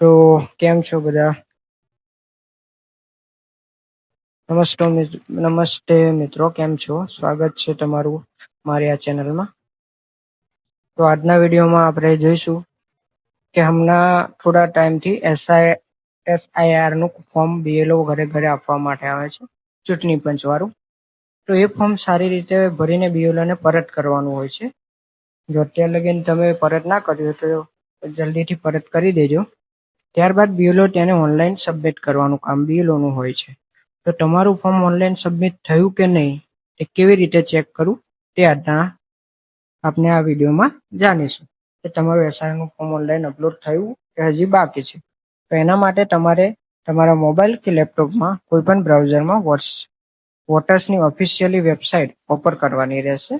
તો કેમ છો બધા? નમસ્તો નમસ્તે મિત્રો, કેમ છો? સ્વાગત છે તમારું મારી આ ચેનલમાં. તો આજના વિડીયોમાં આપણે જોઈશું કે હમણાં થોડા ટાઈમથી એસઆઈ એસઆઈઆરનું ફોર્મ બીએલઓ ઘરે ઘરે આપવા માટે આવે છે, ચૂંટણી પંચ વાળું તો એ ફોર્મ સારી રીતે ભરીને BLO ને પરત કરવાનું હોય છે. જો અત્યાર લગીને તમે પરત ના કર્યું તો જલ્દીથી પરત કરી દેજો. ત્યારબાદ BLO તેને ઓનલાઈન સબમિટ કરવાનું કામ BLO હોય છે. તો તમારું ફોર્મ ઓનલાઈન સબમિટ થયું કે નહીં, તે કેવી રીતે ચેક કરવું તે આજના આપણે આ વિડીયોમાં જાણીશું. કે તમારું એસઆરનું ફોર્મ ઓનલાઈન અપલોડ થયું કે હજી બાકી છે. તો એના માટે તમારે તમારા મોબાઈલ કે લેપટોપમાં કોઈ પણ બ્રાઉઝરમાં વોટ્સ વોટર્સની ઓફિશિયલી વેબસાઇટ ઓપન કરવાની રહેશે.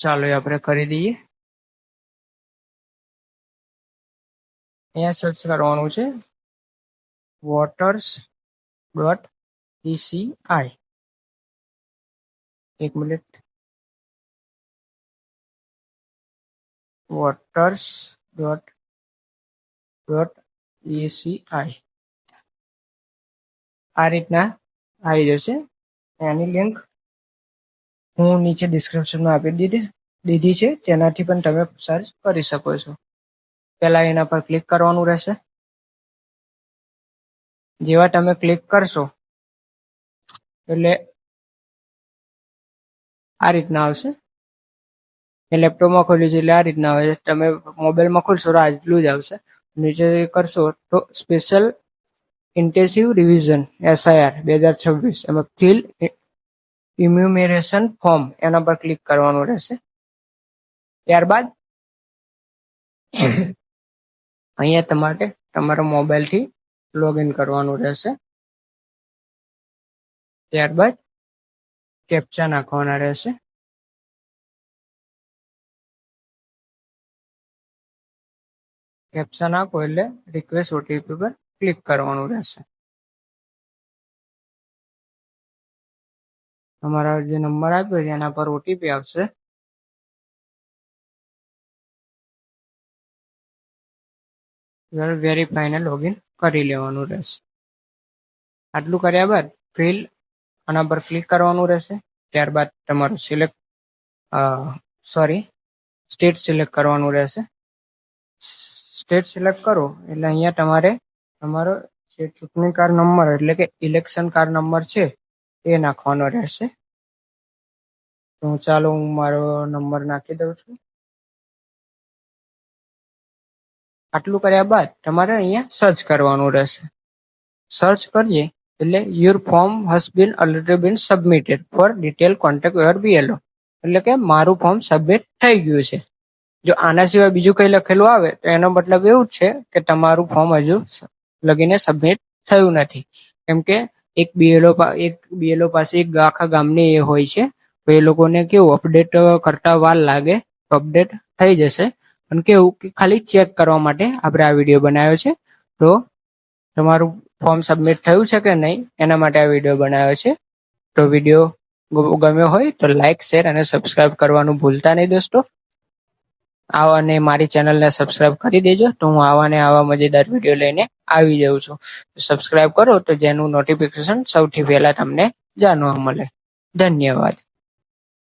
ચાલો આપણે કરી દઈએ. અહીંયા સર્ચ કરવાનું છે. વોટર્સ ડોટ ઈસીઆઈ એક minute voters dot dot ECI આ રીતના આવી જશે. એની લિંક હું નીચે ડિસ્ક્રિપ્શનમાં આપી દીધી દીધી છે. તેનાથી પણ તમે સર્ચ કરી શકો છો. પહેલા એના પર ક્લિક કરવાનું રહેશે. જેવા તમે ક્લિક કરશો, એટલે આ રીતના આવશે. મેં લેપટોપમાં ખોલ્યું છે એટલે આ રીતના આવે છે. તમે મોબાઈલમાં ખોલશો તો આટલું જ આવશે. નીચે કરશો તો સ્પેશિયલ ઇન્ટેન્સિવ રિવિઝન એસઆઈઆર બે હજાર છવ્વીસ, એમાં ફિલ ઇમ્યુમેરેશન ફોર્મ એના પર ક્લિક કરવાનું રહેશે. ત્યારબાદ અહીંયા તમારે તમારા મોબાઈલથી લોગિન કરવાનું રહેશે. ત્યારબાદ કેપ્ચા નાખવાના રહેશે. કેપ્ચા નાખો એટલે રિક્વેસ્ટ ઓટીપી પર ક્લિક કરવાનું રહેશે. તમારા જે નંબર આપ્યો છે એના પર ઓટીપી આવશે. વેરીફાઈને લોગિન કરી લેવાનું રહેશે. આટલું કર્યા બાદ ફિલ આના પર ક્લિક કરવાનું રહેશે. ત્યારબાદ તમારું સિલેક્ટ સોરી સ્ટેટ સિલેક્ટ કરવાનું રહેશે. સ્ટેટ સિલેક્ટ કરો એટલે અહીંયા તમારે તમારો જે ચૂંટણી કાર્ડ નંબર એટલે કે ઇલેક્શન કાર્ડ નંબર છે એ નાખવાનો રહેશે. તો ચાલો હું મારો નંબર નાખી દઉં છું. આટલું કર્યા બાદ તમારે અહીંયા સર્ચ કરવાનું રહેશે. સર્ચ કરીએ, એટલે your form has been already been submitted for detail contact your BLO એટલે કે મારું ફોર્મ સબમિટ થઈ ગયું છે. જો આના સિવાય બીજું કંઈ લખેલું આવે, તો એનો મતલબ એવું જ છે કે તમારું ફોર્મ હજુ લગીને સબમિટ થયું નથી. કેમ કે એક બીએલઓ એક બીએલઓ પાસે એક આખા ગામની એ હોય છે. તો એ લોકોને કેવું અપડેટ કરતા વાર લાગે, તો અપડેટ થઈ જશે. પણ કેવું કે ખાલી ચેક કરવા માટે આપણે આ વીડિયો બનાવ્યો છે. તો તમારું ફોર્મ સબમિટ થયું છે કે નહીં, એના માટે આ વીડિયો બનાવ્યો છે. તો વીડિયો ગમ્યો હોય તો લાઈક શેર અને સબસ્ક્રાઇબ કરવાનું ભૂલતા નહીં દોસ્તો. આવા અને મારી ચેનલને સબસ્ક્રાઇબ કરી દેજો. તો હું આવા ને આવા મજેદાર વીડિયો લઈને આવી જાઉં છું. સબસ્ક્રાઇબ કરો તો જેનું નોટિફિકેશન સૌથી પહેલા તમને જાણવા મળે. ધન્યવાદ.